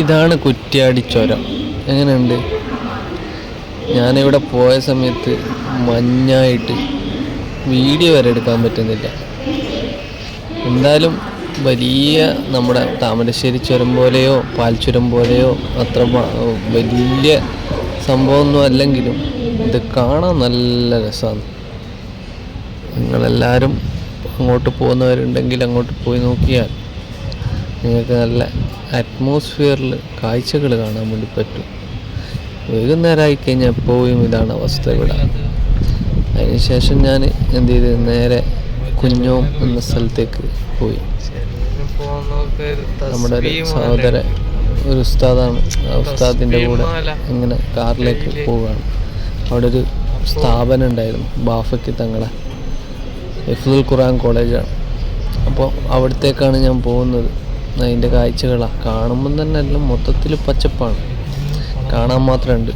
ഇതാണ് കുറ്റ്യാടി ചുരം. എങ്ങനെയുണ്ട്? ഞാനിവിടെ പോയ സമയത്ത് മഞ്ഞായിട്ട് വീഡിയോ വരെ എടുക്കാൻ പറ്റുന്നില്ല. എന്തായാലും വലിയ നമ്മുടെ താമരശ്ശേരി ചുരം പോലെയോ പാൽച്ചുരം പോലെയോ അത്ര വലിയ സംഭവമൊന്നും അല്ലെങ്കിലും ഇത് കാണാൻ നല്ല രസമാണ്. നിങ്ങളെല്ലാവരും അങ്ങോട്ട് പോകുന്നവരുണ്ടെങ്കിൽ അങ്ങോട്ട് പോയി നോക്കിയാൽ നിങ്ങൾക്ക് നല്ല അറ്റ്മോസ്ഫിയറിൽ കാഴ്ചകൾ കാണാൻ വേണ്ടി പറ്റും. വൈകുന്നേരമായി കഴിഞ്ഞാൽ എപ്പോഴും ഇതാണ് അവസ്ഥ ഇവിടെ. അതിനുശേഷം ഞാൻ എന്ത് ചെയ്ത് നേരെ കുഞ്ഞോം എന്ന സ്ഥലത്തേക്ക് പോയി. നമ്മുടെ ഒരു സഹോദര ഒരു ഉസ്താദാണ്. ഉസ്താദിന്റെ കൂടെ ഇങ്ങനെ കാറിലേക്ക് പോവുകയാണ് അവിടെ ഒരു സ്ഥാപനം ഉണ്ടായിരുന്നു ബാഫയ്ക്ക് തങ്ങളെ. ഹിഫ്ദുൽ ഖുറാൻ കോളേജാണ്. അപ്പോൾ അവിടത്തേക്കാണ് ഞാൻ പോകുന്നത്. അതിന്റെ കാഴ്ചകളാണ് കാണുമ്പം തന്നെ എല്ലാം മൊത്തത്തിൽ പച്ചപ്പാണ്. കാണാൻ മാത്രമുണ്ട്